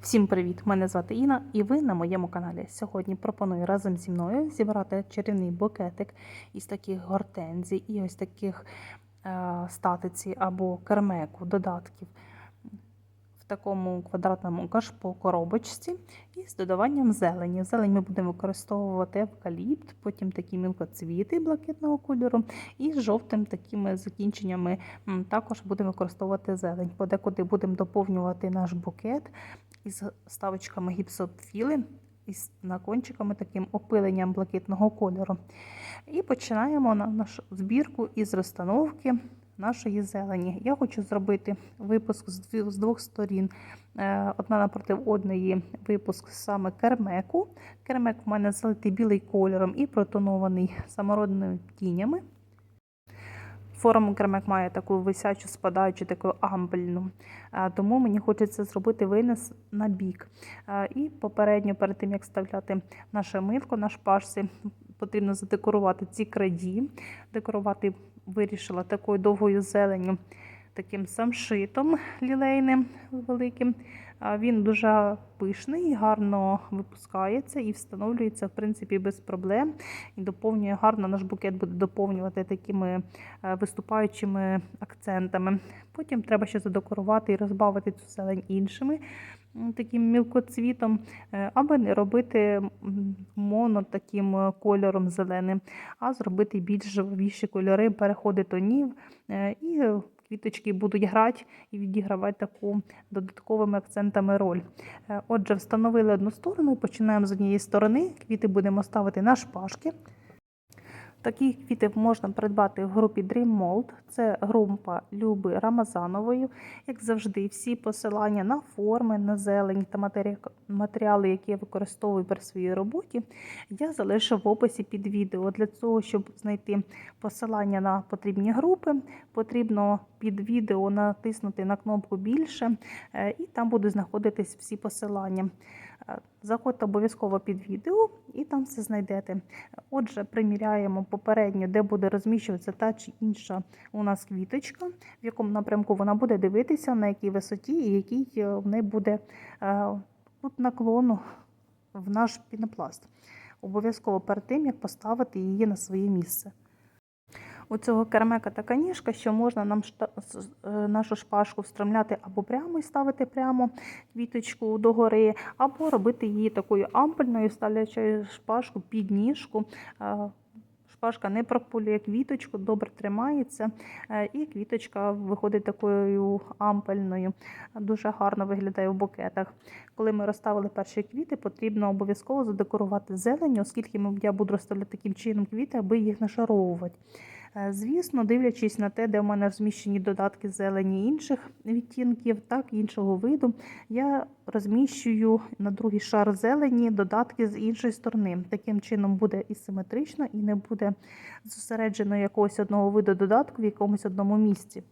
Всім привіт! Мене звати Інна і ви на моєму каналі. Сьогодні пропоную разом зі мною зібрати чарівний букетик із таких гортензій і ось таких е, статиці або кермеку, додатків такому квадратному кашпо коробочці і з додаванням зелені. Зелень ми будемо використовувати евкаліпт, потім такі мілкоцвіти блакитного кольору і з жовтим такими закінченнями також будемо використовувати зелень. Подекуди будемо доповнювати наш букет із ставочками гіпсопфіли і з накончиками таким опиленням блакитного кольору. І починаємо на нашу збірку із розстановки нашої зелені. Я хочу зробити випуск з двох сторін. Е, Одна напроти одної випуск саме кермеку. Кермек в мене залитий білий кольором і протонований самородними тінями. Форму кермек має таку висячу, спадаючу, таку ампельну. Е, Тому мені хочеться зробити винес на бік. Е, І попередньо, перед тим як вставляти наше милко на шпажці, потрібно задекорувати ці краї. Декорувати вирішила такою довгою зеленню, таким самшитом лілейним великим. Він дуже пишний, гарно випускається і встановлюється в принципі без проблем. І доповнює гарно. Наш букет буде доповнювати такими е, виступаючими акцентами. Потім треба ще задекорувати і розбавити цю зелень іншими таким мілкоцвітом, е, аби не робити моно таким е, кольором зеленим, а зробити більш живіші кольори, переходи тонів е, і квіточки будуть грати і відігравати таку додатковими акцентами роль. Отже, встановили одну сторону, починаємо з однієї сторони. Квіти будемо ставити на шпажки. Такі квіти можна придбати в групі Dream Mold. Це група Люби Рамазанової. Як завжди, всі посилання на форми, на зелень та матеріали, які я використовую при своїй роботі, я залишу в описі під відео. Для того, щоб знайти посилання на потрібні групи, потрібно під відео натиснути на кнопку більше, е, і там будуть знаходитись всі посилання. Заходьте обов'язково під відео і там все знайдете. Отже, приміряємо попередньо, де буде розміщуватися та чи інша у нас квіточка, в якому напрямку вона буде дивитися, на якій висоті і який е, в неї буде е, кут наклону в наш пінопласт. Обов'язково перед тим, як поставити її на своє місце. У цього кермека така ніжка, що можна нам нашу шпажку встромляти або прямо і ставити прямо квіточку догори, або робити її такою ампельною, ставлячи шпажку під ніжку. Е, Шпажка не пропулює квіточку, добре тримається, е, і квіточка виходить такою ампельною. Дуже гарно виглядає в букетах. Коли ми розставили перші квіти, потрібно обов'язково задекорувати зеленню, оскільки я буду розставляти таким чином квіти, аби їх нашаровувати. Е, Звісно, дивлячись на те, де в мене розміщені додатки зелені інших відтінків, так іншого виду, я розміщую на другий шар зелені додатки з іншої сторони. Таким чином буде і симетрично, і не буде зосереджено якогось одного виду додатку в якомусь одному місці.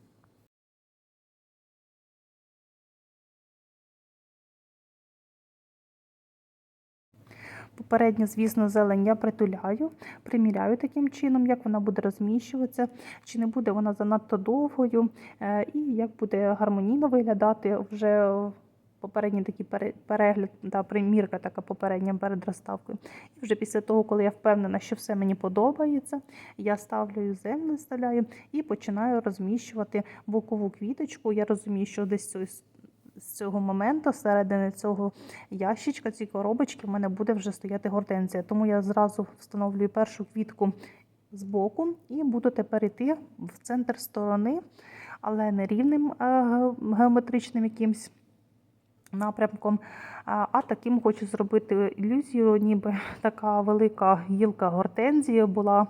Попередньо, звісно, зелень я притуляю, приміряю таким чином, як вона буде розміщуватися, чи не буде вона занадто довгою, е, і як буде гармонійно виглядати вже попередній такий пере- перегляд та примірка така попередня перед розставкою. І вже після того, коли я впевнена, що все мені подобається, я ставлю землю, вставляю і починаю розміщувати бокову квіточку. Я розумію, що десь ось з цього моменту, середини цього ящичка, цієї коробочки, в мене буде вже стояти гортензія. Тому я зразу встановлюю першу квітку з боку і буду тепер йти в центр сторони, але не рівним е, геометричним якимсь напрямком. А таким хочу зробити ілюзію, ніби така велика гілка гортензії була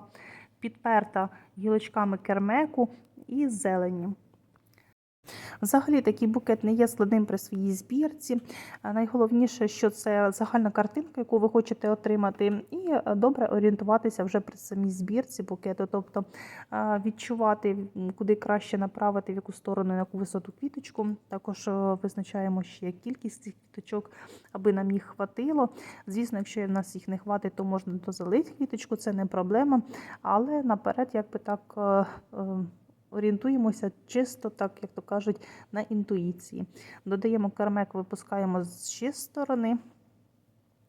підперта гілочками кермеку і зеленню. Взагалі такий букет не є складним при своїй збірці. Найголовніше, що це загальна картинка, яку ви хочете отримати, і е, добре орієнтуватися вже при самій збірці букету, тобто е, відчувати, куди краще направити, в яку сторону, на яку висоту квіточку. Також е, визначаємо ще кількість цих квіточок, аби нам їх хватило. Звісно, якщо в нас їх не хватить, то можна дозалити квіточку, це не проблема. Але наперед, якби так. Орієнтуємося чисто, так як то кажуть, на інтуїції. Додаємо кармек, випускаємо з ще сторони.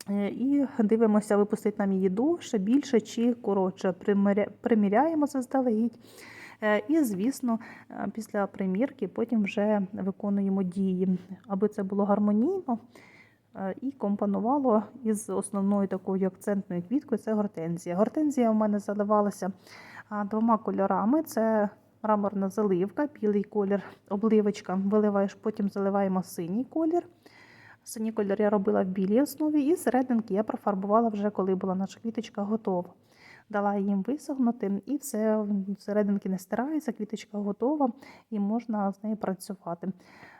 Е, І дивимося, випустить нам їду ще більше чи коротше. Приміряємо заздалегідь. Е, І, звісно, е, після примірки потім вже виконуємо дії, аби це було гармонійно і компонувало із основною такою акцентною квіткою це гортензія. Гортензія у мене заливалася двома кольорами: це мраморна заливка, білий колір, обливочка. Виливаєш, потім заливаємо синій колір. Синій кольор я робила в білій основі, і серединки я профарбувала вже, коли була наша квіточка готова. Дала їм висохнути, і все серединки не стираються, квіточка готова і можна з нею працювати.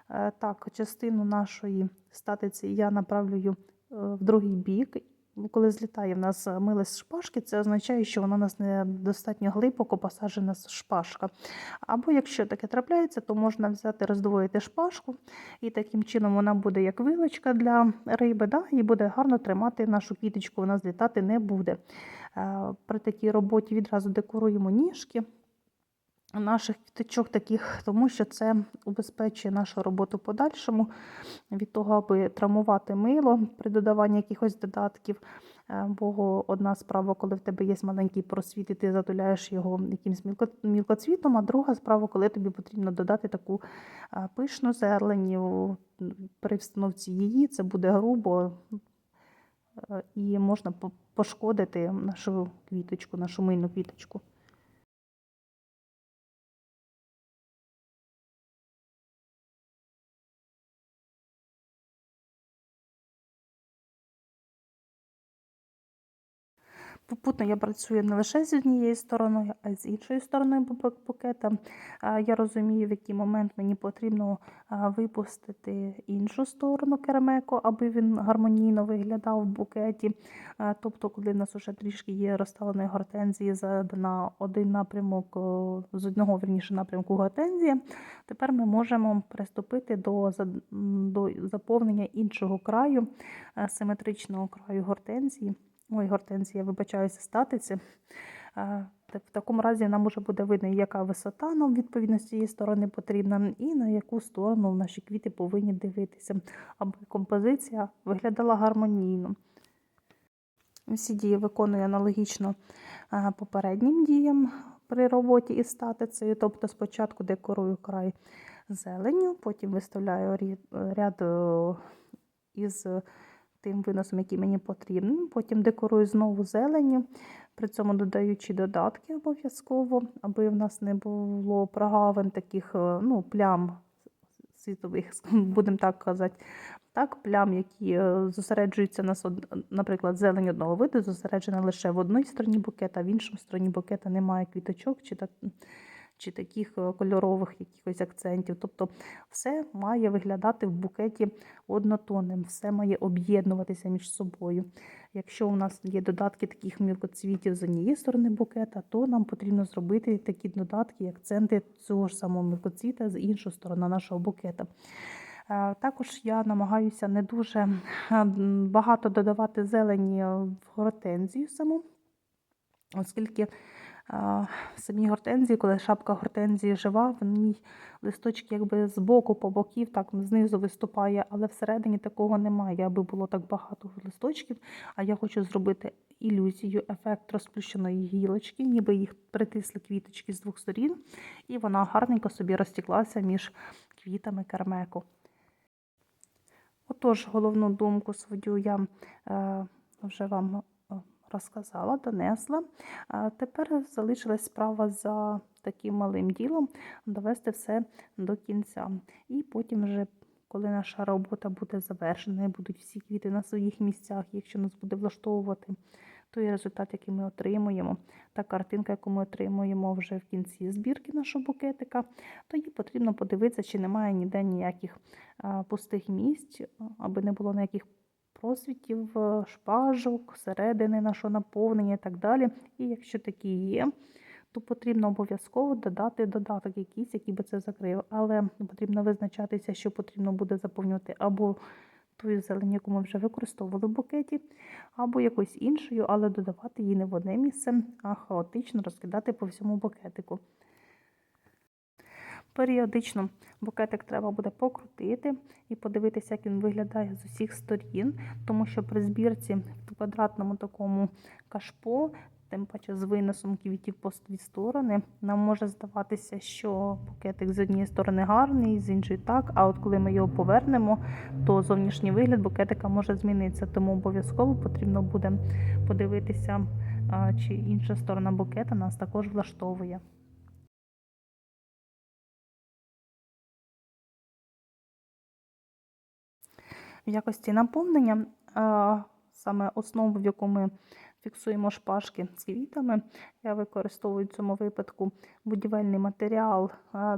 Е, Так, частину нашої статиці я направлюю е, в другий бік. Коли злітає в нас миле з шпажки, це означає, що вона у нас недостатньо глибоко посаджена шпажка. Або якщо таке трапляється, то можна взяти, роздвоїти шпажку, і таким чином вона буде як вилочка для риби, да? і буде гарно тримати нашу квіточку, вона злітати не буде. Е, При такій роботі відразу декоруємо ніжки наших квіточок таких, тому що це убезпечує нашу роботу подальшому від того, аби травмувати мило при додаванні якихось додатків. Е, Бо одна справа, коли в тебе є маленький просвіт, і ти затуляєш його якимсь мілкоцвітом, а друга справа, коли тобі потрібно додати таку е, пишну зелень при встановці її, це буде грубо е, і можна пошкодити нашу квіточку, нашу мильну квіточку. Попутно я працюю не лише з однією стороною, а й з іншою стороною бу- букета. Я розумію, в який момент мені потрібно випустити іншу сторону керамеку, аби він гармонійно виглядав в букеті. Тобто, коли в нас вже трішки є розставленої гортензії на один напрямок, з одного верніше напрямку гортензія, тепер ми можемо приступити до, до заповнення іншого краю, е, симетричного краю гортензії. Ой, гортензія, вибачаюся, статиці. Та- В такому разі нам уже буде видно, яка висота нам відповідно з цієї сторони потрібна, і на яку сторону наші квіти повинні дивитися, аби композиція виглядала гармонійно. Всі дії виконую аналогічно попереднім діям при роботі із статицею. Тобто спочатку декорую край зеленню, потім виставляю ряд із тим виносом, який мені потрібен. Потім декорую знову зеленню, при цьому додаючи додатки обов'язково, аби в нас не було прогавин таких е, ну, плям світових, будемо так казати. Так, плям, які е, зосереджуються на, наприклад, зелень одного виду, зосереджена лише в одній стороні букета, в іншому стороні букета немає квіточок чи, так, чи таких е, кольорових якихось акцентів. Тобто все має виглядати в букеті однотонним, все має об'єднуватися між собою. Якщо у нас є додатки таких мілкоцвітів з однієї сторони букета, то нам потрібно зробити такі додатки, акценти цього ж самого мілкоцвіта з іншої сторони нашого букета. Е, Також я намагаюся не дуже е, багато додавати зелені в гортензію саму, оскільки самій гортензії, коли шапка гортензії жива, в ній листочки якби з боку, по боків, так знизу виступає, але всередині такого немає, аби було так багато листочків. А я хочу зробити ілюзію, ефект розплющеної гілочки, ніби їх притисли квіточки з двох сторін, і вона гарненько собі розтіклася між квітами кермеку. Отож, головну думку свою я е, вже вам розказала, донесла. Тепер залишилась справа за таким малим ділом довести все до кінця. І потім вже. Коли наша робота буде завершена і будуть всі квіти на своїх місцях, якщо нас буде влаштовувати той результат, який ми отримуємо, та картинка, яку ми отримуємо вже в кінці збірки нашого букетика, то їй потрібно подивитися, чи немає ніде ніяких пустих місць, аби не було ніяких просвітів, е, шпажок, середини нашого наповнення і так далі. І якщо такі є, то потрібно обов'язково додати додаток якийсь, який би це закрив. Але потрібно визначатися, що потрібно буде заповнювати або тою зелень, яку ми вже використовували в букеті, або якоюсь іншою, але додавати її не в одне місце, а хаотично розкидати по всьому букетику. Періодично букетик треба буде покрутити і подивитися, як він виглядає з усіх сторін, тому що при збірці в квадратному такому кашпо, тим паче з виносом квітів по дві сторони, нам може здаватися, що букетик з однієї сторони гарний, з іншої так. А от коли ми його повернемо, то зовнішній вигляд букетика може змінитися. Тому обов'язково потрібно буде подивитися, чи інша сторона букета нас також влаштовує. В якості наповнення, саме основу, в яку ми фіксуємо шпажки з квітами, я використовую в цьому випадку будівельний матеріал,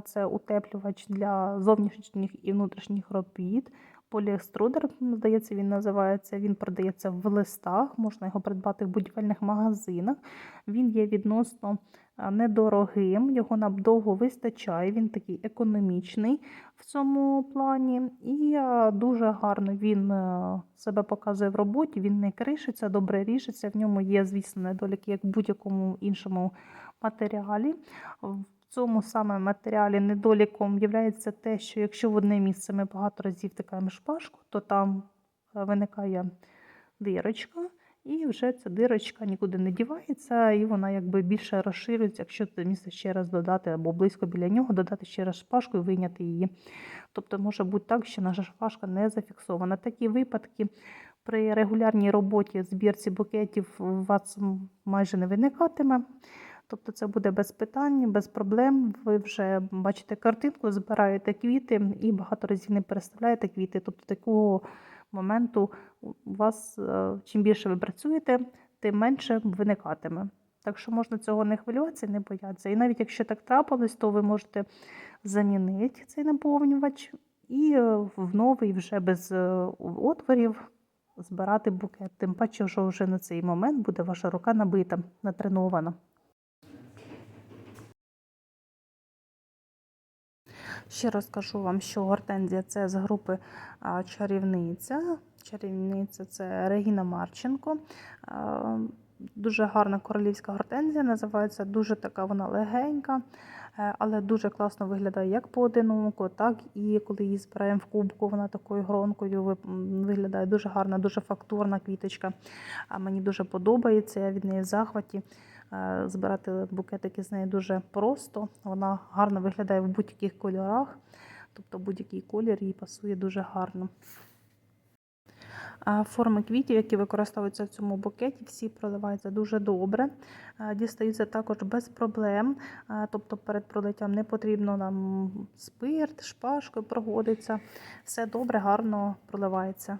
це утеплювач для зовнішніх і внутрішніх робіт. Поліеструдер, здається, він називається. Він продається в листах, можна його придбати в будівельних магазинах. Він є відносно недорогим, його нам довго вистачає, він такий економічний в цьому плані. І дуже гарно він е, себе показує в роботі, він не кришиться, добре ріжеться. В ньому є, звісно, недоліки, як в будь-якому іншому матеріалі. В цьому саме матеріалі недоліком є те, що якщо в одне місце ми багато разів втикаємо шпажку, то там е, виникає дирочка, і вже ця дирочка нікуди не дівається, і вона якби більше розширюється, якщо це місце ще раз додати або близько біля нього, додати ще раз шпажку і вийняти її. Тобто може бути так, що наша шпажка не зафіксована. Такі випадки при регулярній роботі збірці букетів у вас майже не виникатиме. Тобто це буде без питань, без проблем. Ви вже бачите картинку, збираєте квіти і багато разів не переставляєте квіти. Тобто такого моменту у вас, е, чим більше ви працюєте, тим менше виникатиме. Так що можна цього не хвилюватися і не боятися. І навіть якщо так трапилось, то ви можете замінити цей наповнювач і е, в новий вже без е, отворів збирати букет. Тим паче, що вже на цей момент буде ваша рука набита, натренована. Ще розкажу вам, що гортензія це з групи чарівниця. Чарівниця це Регіна Марченко. Дуже гарна королівська гортензія, називається дуже така вона легенька, е, але дуже класно виглядає як поодиноко, так і коли її збираємо в кубку, вона такою гронкою виглядає дуже гарна, дуже фактурна квіточка. Мені дуже подобається, я від неї в захваті. Е, Збирати букетики з неї дуже просто. Вона гарно виглядає в будь-яких кольорах, тобто будь-який колір їй пасує дуже гарно. Форми квітів, які використовуються в цьому букеті, всі проливаються дуже добре, е, дістаються також без проблем. Е, Тобто перед пролиттям не потрібно нам спирт, шпажкою проводиться. Все добре, гарно проливається.